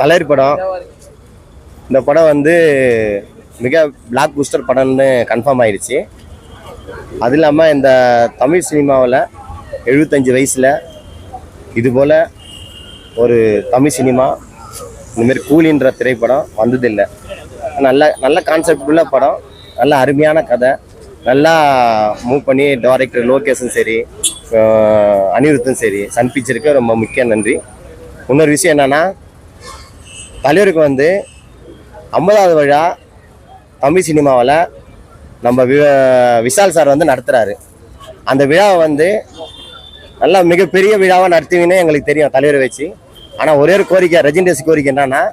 Colour படம். இந்த படம் வந்து மிக பிளாக் பூஸ்டர் படம்னு கன்ஃபார்ம் ஆயிடுச்சு அது இல்லாமல் இந்த தமிழ் சினிமாவில் எழுபத்தஞ்சு வயசில் இது போல் ஒரு தமிழ் சினிமா இந்தமாரி கூலின்ற திரைப்படம் வந்ததில்லை. நல்ல நல்ல கான்செப்ட் உள்ள படம். நல்ல அருமையான கதை. நல்லா மூவ் பண்ணி டைரக்டர் லோகேஷும் சரி அனிருத்தும் சரி சன் பிக்சருக்கு ரொம்ப முக்கிய நன்றி. இன்னொரு விஷயம் என்னென்னா தலைவருக்கு வந்து ஐம்பதாவது விழா தமிழ் சினிமாவில் நம்ம வி- விஷால் சார் வந்து நடத்துகிறாரு அந்த விழாவை வந்து நல்லா மிகப்பெரிய விழாவாக நடத்துவீங்கன்னு எங்களுக்கு தெரியும் தலைவரை வச்சு. ஆனால் ஒரே ஒரு கோரிக்கை ரஜினிடேஸ் கோரிக்கை என்னன்னா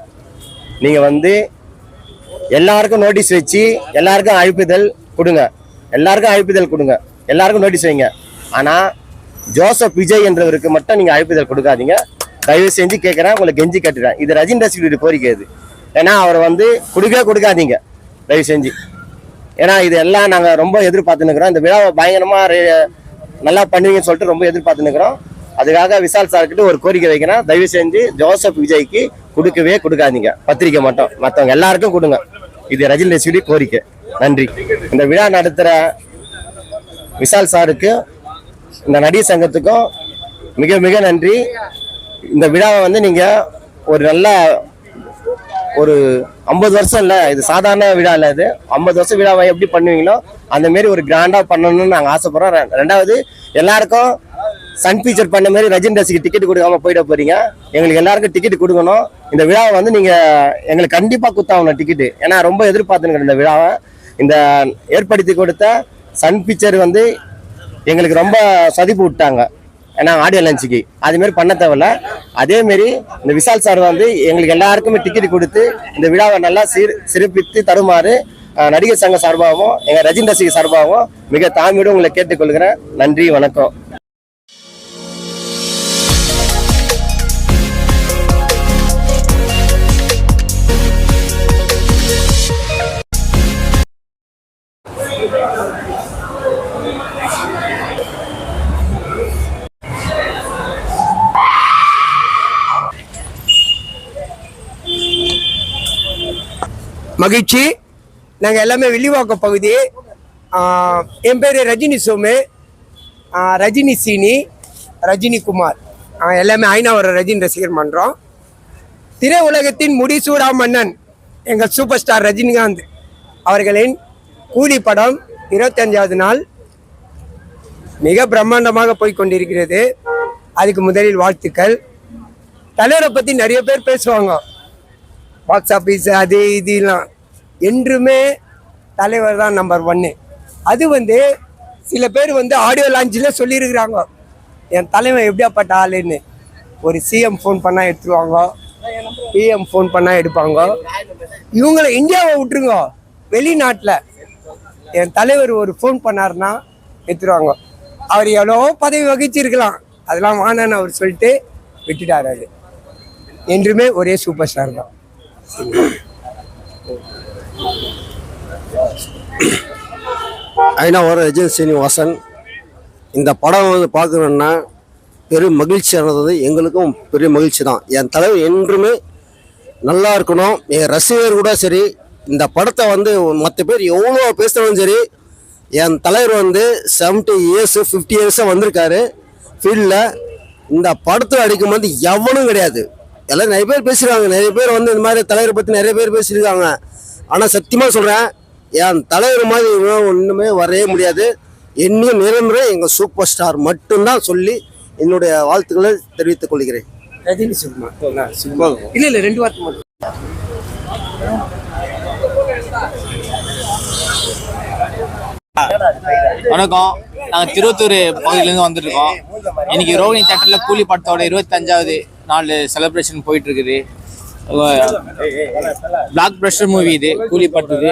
நீங்கள் வந்து எல்லாருக்கும் நோட்டீஸ் வச்சு எல்லாருக்கும் அழைப்புதல் கொடுங்க. எல்லாருக்கும் அழைப்புதல் கொடுங்க. எல்லாருக்கும் நோட்டீஸ் வைங்க. ஆனால் ஜோசப் விஜய் என்றவருக்கு மட்டும் நீங்கள் அழைப்புதல் கொடுக்காதீங்க. தயவு செஞ்சு கேட்குறேன் உங்களை கெஞ்சி கட்டுறேன் இது ரஜினி ரசிகர்களுடைய கோரிக்கை இது. ஏன்னா அவரை வந்து கொடுக்கவே கொடுக்காதீங்க. தயவு செஞ்சு. ஏன்னா இது எல்லாம் நாங்கள் ரொம்ப எதிர்பார்த்துன்னுக்குறோம். இந்த விழாவை பயங்கரமாக நல்லா பண்ணுவீங்கன்னு சொல்லிட்டு ரொம்ப எதிர்பார்த்துன்னுக்குறோம். அதுக்காக விஷால் சார்கிட்ட ஒரு கோரிக்கை வைக்கிறேன். தயவு செஞ்சு ஜோசப் விஜய்க்கு கொடுக்கவே கொடுக்காதீங்க. பத்திரிக்கை மட்டும். மற்றவங்க எல்லாருக்கும் கொடுங்க. இது ரஜினி ரசிகருடைய கோரிக்கை. நன்றி. இந்த விழா நடத்துகிற விஷால் சாருக்கு இந்த நடிகர் சங்கத்துக்கும் மிக மிக நன்றி. இந்த விழாவை வந்து நீங்கள் ஒரு நல்ல ஒரு ஐம்பது வருஷம் இல்லை இது சாதாரண விழா இல்லை இது. ஐம்பது வருஷம் விழாவை எப்படி பண்ணுவீங்களோ அந்த மாரி ஒரு கிராண்டாக பண்ணணும்னு நாங்கள் ஆசைப்பட்றோம். ரெ- ரெண்டாவது எல்லாருக்கும் சன் ஃபீச்சர் பண்ண மாதிரி ரஜினி ரசிக்கு டிக்கெட் கொடுக்காம போயிட போறீங்க. எங்களுக்கு எல்லாருக்கும் டிக்கெட் கொடுக்கணும். இந்த விழாவை வந்து நீங்கள் எங்களுக்கு கண்டிப்பாக குத்தாகணும் டிக்கெட்டு ஏன்னா ரொம்ப எதிர்பார்த்துனுங்க இந்த விழாவை. இந்த ஏற்படுத்தி கொடுத்த சன் பிக்சர் வந்து எங்களுக்கு ரொம்ப சதிப்பு விட்டாங்க. ஏன்னா ஆடியோ லஞ்சுக்கு அதுமாரி பண்ண தேவையில்ல. அதேமாரி இந்த விஷால் சார் வந்து எங்களுக்கு எல்லாருக்குமே டிக்கெட் கொடுத்து இந்த விழாவை நல்லா சீர் சிறப்பித்து தருமாறு நடிகர் சங்க சார்பாகவும் எங்கள் ரஜினி ரசிகர் சார்பாகவும் மிக தாமியோடு உங்களை கேட்டுக்கொள்கிறேன். நன்றி வணக்கம். மகிழ்ச்சி. நாங்கள் எல்லாமே வில்லிவாக்கம் பகுதி. என் பேர் ரஜினி சோமு. ரஜினி சீனி ரஜினி குமார். எல்லாமே ஐநாவர ரஜினி ரசிகர் பண்ணுறோம் திரையுலகத்தின் முடிசூடா மன்னன் எங்கள் சூப்பர் ஸ்டார் ரஜினிகாந்த் அவர்களின் கூலி படம் இருபத்தஞ்சாவது நாள் மிக பிரம்மாண்டமாக போய் கொண்டிருக்கிறது. அதுக்கு முதலில் வாழ்த்துக்கள். தலைவரை பற்றி நிறைய பேர் பேசுவாங்க. பாக்ஸ் ஆஃபீஸ் அது இதெல்லாம் என்றுமே தலைவர் தான் நம்பர் ஒன்று அது வந்து சில பேர் வந்து ஆடியோ லான்ச்சில் சொல்லியிருக்கிறாங்க. என் தலைவன் எப்படியாப்பட்ட ஆளுன்னு. ஒரு சிஎம் ஃபோன் பண்ணால் எடுத்துருவாங்க. பிஎம் ஃபோன் பண்ணால் எடுப்பாங்க. இவங்களை இந்தியாவை விட்டுருங்க. வெளிநாட்டில். என் தலைவர் ஒரு ஃபோன் பண்ணாருன்னா எடுத்துருவாங்க. அவர் எவ்வளோ பதவி வகிச்சிருக்கலாம். அதெல்லாம் வானான்னு அவர் சொல்லிட்டு விட்டுட்டார் அது என்றுமே ஒரே சூப்பர் ஸ்டார் தான். ஐநா ஒரு ரஜினி சீனிவாசன் இந்த படம் வந்து பார்க்கணுன்னா பெரும் மகிழ்ச்சியானது எங்களுக்கும் பெரிய மகிழ்ச்சி தான். என் தலைவர் என்றுமே நல்லா இருக்கணும். என் ரசிகர் கூட சரி இந்த படத்தை வந்து மற்ற பேர் எவ்வளோ பேசினாலும் சரி என் தலைவர் வந்து செவன்ட்டி இயர்ஸு ஃபிஃப்டி இயர்ஸாக வந்திருக்காரு. ஃபீல்டில் இந்த படத்தில் வந்து எவனும் கிடையாது. எல்லாம் நிறைய பேர் பேசியிருக்காங்க நிறைய பேர் வந்து இந்த மாதிரி தலைவரை பற்றி நிறைய பேர் பேசியிருக்காங்க ஆனால் சத்தியமாக சொல்கிறேன் என் தலைவர் மாதிரி ஒன்றுமே வரவே முடியாது. என்னையும் நிரந்தரம் எங்கள் சூப்பர் ஸ்டார் மட்டும்தான் சொல்லி என்னுடைய வாழ்த்துக்களை தெரிவித்துக் கொள்கிறேன். ரஜினி சுகுமா சுகுமா இல்ல இல்ல ரெண்டு வார்த்தை மட்டும். வணக்கம். நாங்கள் திருவத்தூர் பகுதியிலேருந்து வந்துருக்கோம். இன்னைக்கு ரோகிணி தேட்டரில் கூலி படத்தோட இருபத்தஞ்சாவது நாள் செலிப்ரேஷன் போயிட்டு இருக்குது. பிளாக் பிரஷர் மூவி இது கூலி படத்துக்கு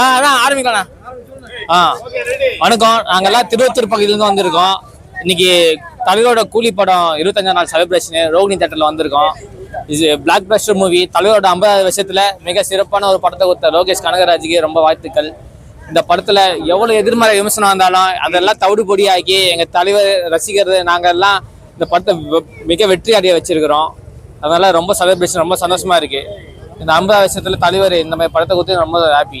அதான் ஆரம்பிக்கலாம்ண்ணா ஆ வணக்கம். நாங்கெல்லாம் திருவத்தூர் பகுதியிலேருந்து வந்திருக்கோம். இன்னைக்கு தலைவரோட கூலி படம் இருபத்தஞ்சாம் நாள் செலிப்ரேஷனு ரோகிணி தேட்டரில் வந்திருக்கோம். இது பிளாக் பஸ்டர் மூவி தலைவரோட ஐம்பதாவது வருஷத்தில் மிக சிறப்பான ஒரு படத்தை கொடுத்த லோகேஷ் கனகராஜுக்கு ரொம்ப வாழ்த்துக்கள். இந்த படத்தில் எவ்வளோ எதிர்மறை விமர்சனம் வந்தாலும் அதெல்லாம் தவிடு பொடியாக்கி எங்கள் தலைவர் ரசிகர் நாங்கள் எல்லாம் இந்த படத்தை வெ- மிக வெற்றி அடைய வச்சிருக்கிறோம். அதனால ரொம்ப செலிப்ரேஷன் ரொம்ப சந்தோஷமா இருக்கு. இந்த ஐம்பது வருஷத்துல தலைவர் இந்த மாதிரி படத்தை கொடுத்து ரொம்ப ஹாப்பி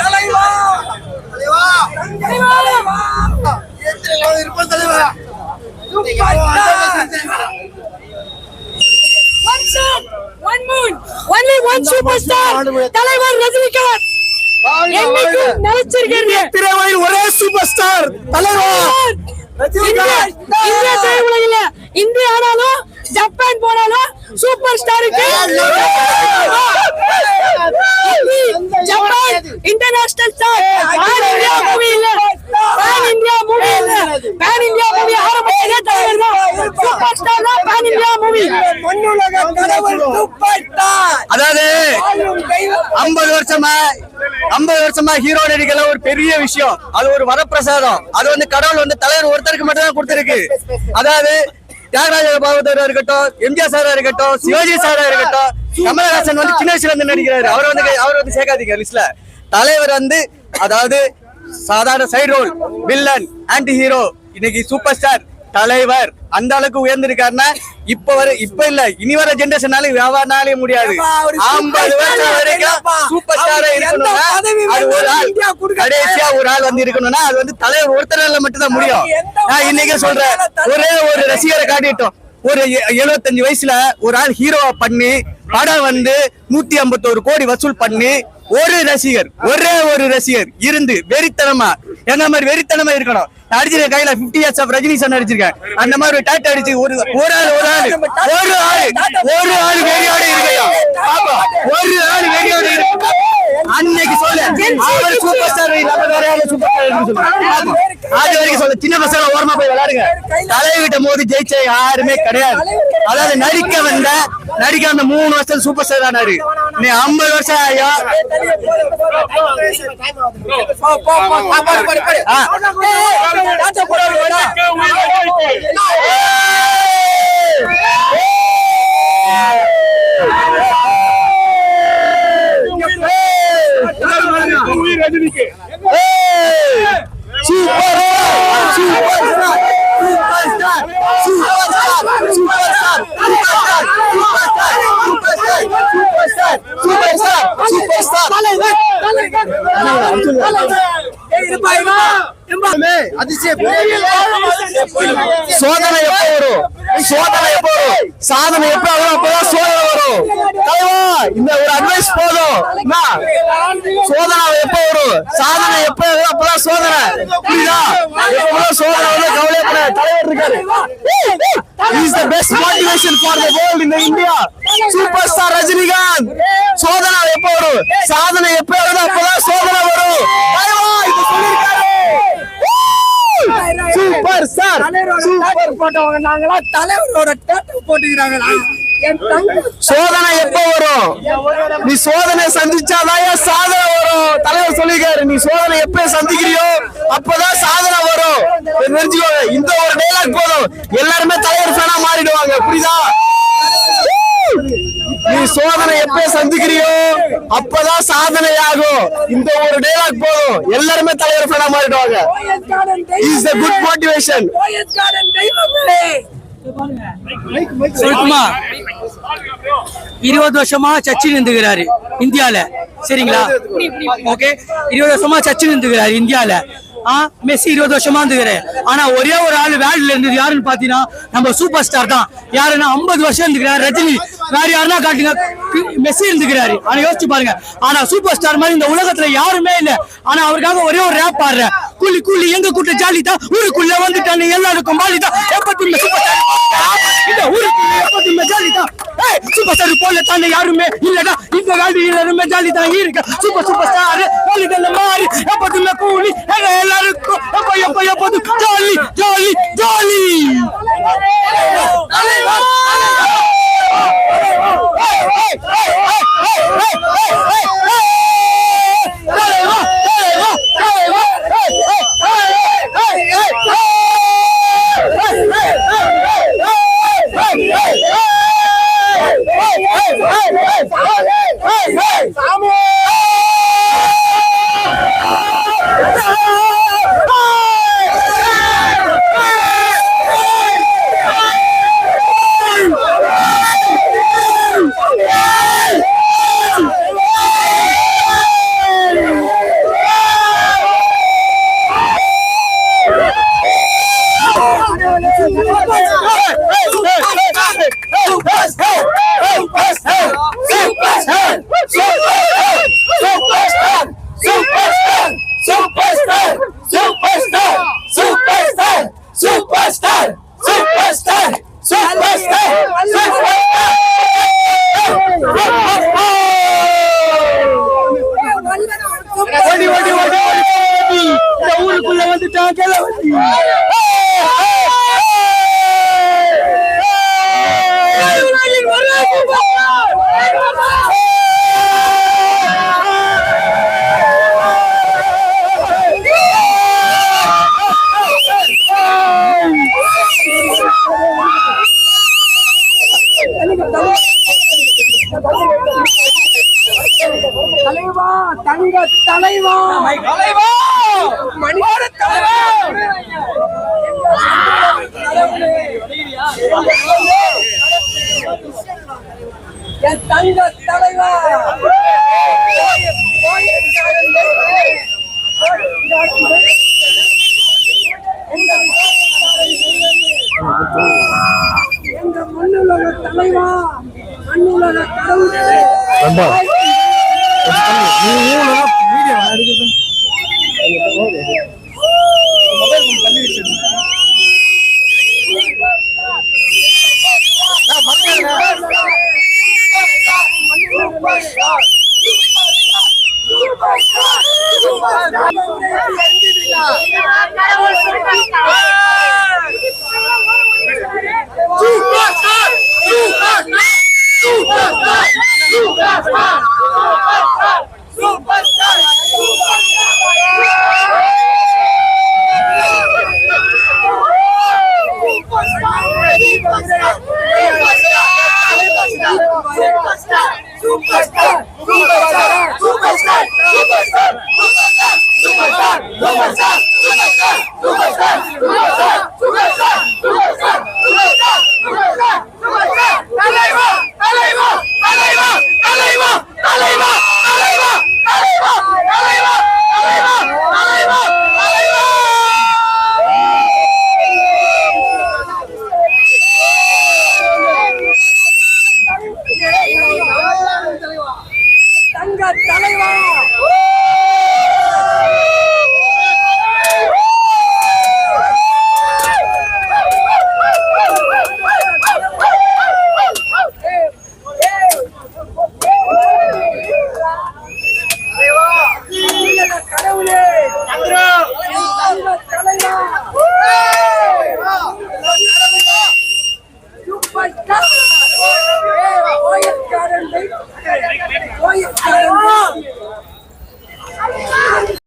தலைவா! இருப்ப தலைவா only one superstar. தலைவர் ரஜினிகாந்த். என்னைக்கும் நிலைச்சிருக்கிறது ஒரே சூப்பர் ஸ்டார் தலைவர். இந்திய திரையுலகில இந்திய ஆனாலும் ஜப்பான் போனாலும் சூப்பர் ஸ்டாருக்கு Japan international star all India movie இல்ல. பேன் இந்தியா மூவி இல்ல. பேன் இந்தியா மூவி ஆரம்பிச்சதே தலைவர் தான். சூப்பர் ஸ்டார் தான் பேன் இந்தியா மூவி மண்ணுலக கடவுள் சூப்பர் ஸ்டார் அதாவது ஐம்பது வருஷமா ஐம்பது வருஷமா ஹீரோ நடிக்கல ஒரு பெரிய விஷயம். அது ஒரு வரப்பிரசாதம். அது வந்து கடவுள் வந்து தலைவர் ஒருத்தருக்கு மட்டும் தான் கொடுத்திருக்கு. அதாவது தியாகராஜ பாகவதரா இருக்கட்டும் எம்ஜிஆர் சாரா இருக்கட்டும் சிவாஜி சாரா இருக்கட்டும் கமலஹாசன் வந்து சின்ன வயசுல இருந்து நடிக்கிறாரு. அவர் வந்து அவர் வந்து சேர்க்காதீங்க லிஸ்ட்ல தலைவர் வந்து அதாவது சாதாரண side role villain anti hero இன்னைக்கு சூப்பர் ஸ்டார் தலைவர். அந்த அளவுக்கு உயர்ந்திருக்காருன்னா இப்ப வர இப்ப இல்ல. இனி வர ஜெனரேஷனால வியாபாரனாலே முடியாது. ஐம்பது வருஷம் வரைக்கும் சூப்பர் ஸ்டாரா இருக்கணும்னா அது ஒரு ஆள். கடைசியா ஒரு ஆள் வந்து இருக்கணும்னா அது வந்து தலைவர் ஒருத்தரால மட்டும்தான் முடியும். நான் இன்னைக்கு சொல்றேன் ஒரே ஒரு ரசிகரை காட்டிட்டோம். ஒரு எழுபத்தஞ்சு வயசுல ஒரு ஆள் ஹீரோவா பண்ணி படம் வந்து நூத்தி ஐம்பத்தோரு கோடி வசூல் பண்ணி ஒரு ரசிகர் ஒரே ஒரு ரசிகர் இருந்து வெறித்தனமா. என்ன மாதிரி வெறித்தனமா இருக்கணும்? அடிச்சிருக்க கையில 50 இயர்ஸ் ஆஃப் ரஜினி சார் அடிச்சிருக்கேன் அந்த மாதிரி ஒரு டாட்டா அடிச்சு ஒரு ஒரு ஆள் ஒரு ஆள் ஒரு ஆள் ஒரு ஆள் வெறியோட இருக்கணும் ஆமா ஒரு ஆள் வெறியோட இருக்கணும் அன்னைக்கு சொல்ல அவர் சூப்பர் ஸ்டார் நம்ம வேற யாரும் சூப்பர் ஸ்டார் சொல்லுங்க ஆமா. அது வரைக்கும் சொல்ல சின்ன பசங்க ஓரமா போய் விளையாடுங்க தலைவிட்ட மோதி ஜெயிச்ச யாருமே கிடையாது அதாவது நடிக்க வந்த நடிக்க வந்த மூணு வருஷம் சூப்பர் ஸ்டார் ஆனாரு நீ ஐம்பது வருஷம் ஆயா ஆ. சோதனை எப்ப சாதனை எப்ப வரும் அப்பதான் சோதனை வரும். தலைவா இந்த ஒரு அட்வைஸ் போதும்? சோதனை எப்ப வரும்? சாதனை எப்ப வரும் அப்பதான் சோதனை. புரியுதா? எப்ப சோதனை வந்து கவலைப்பட தலைவர் இருக்காரு. Is the best motivation for the world in India super star Rajinikanth. சோதனை எப்ப வரும்? சாதனை எப்ப வரும் அப்பதான் சோதனை வரும். தலைவா இது சொல்லிருக்காரு சூப்பர் ஸ்டார் சூப்பர். போட்டவங்க நாங்களா தலைவரோட டேட்டு போட்டுக்கிறாங்களா? சோதனை எப்ப வரும்? நீ சோதனை சந்திச்சாதான் சாதனை வரும்? தலைவர் சொல்லிருக்காரு நீ சோதனை எப்ப சந்திக்கிறியோ அப்பதான் சாதனை வரும். தெரிஞ்சுக்கோங்க இந்த ஒரு டைலாக் போதும். எல்லாருமே தலைவர் ஃபேனா மாறிடுவாங்க. புரியுதா? நீ சோதனை எப்ப சந்திக்கிறியோ அப்பதான் சாதனை ஆகும் இந்த ஒரு டைலாக் போதும். எல்லாருமே தலைவர் ஃபேனா மாறிடுவாங்க. இஸ் எ குட் மோட்டிவேஷன் இருபது வருஷமா சச்சின் இருந்துக்கிறாரு இந்தியால. சரிங்களா? ஓகே? இருபது வருஷமா சச்சின் இருந்துக்கிறாரு இந்தியால. மெஸ்ஸி இருபது வருஷமா இருந்துக்கிறாரு ஆனா ஒரே ஒரு ஆள் வேர்ல்ட்ல இருந்தது யாருன்னு பாத்தீங்கன்னா நம்ம சூப்பர் ஸ்டார் தான். யாருன்னா ஐம்பது வருஷம் இருந்துக்கிறாரு ரஜினி. வேற யாருன்னா காட்டுங்க. மெஸ்ஸி இருந்துக்கிறாரு. ஆனா யோசிச்சு பாருங்க. ஆனா சூப்பர் ஸ்டார் மாதிரி இந்த உலகத்துல யாருமே இல்ல. ஆனா அவருக்காக ஒரே ஒரு ரேப் பாடுற. கூலி கூலி எங்க கூட்ட ஜாலி தான் ஊருக்குள்ள வந்துட்டானு எல்லாருக்கும் பாலி தான் எப்பத்துமே சூப்பர் ஸ்டார் இந்த ஊருக்குள்ள எப்பத்துமே ஜாலி தான் சூப்பர் ஸ்டார் போல தானே யாருமே இல்லடா. இந்த வேல்வி எல்லாருமே ஜாலி தான் இருக்கு. சூப்பர் சூப்பர் ஸ்டார் போலிதல்ல மாறி. எப்பத்துமே கூலி? எல்லாருக்கும். எப்ப எப்ப எப்போதும் ஜாலி ஜாலி ஜாலி. Hey! ரெண்டா நீ மூணு மீடியா எடுக்கிறது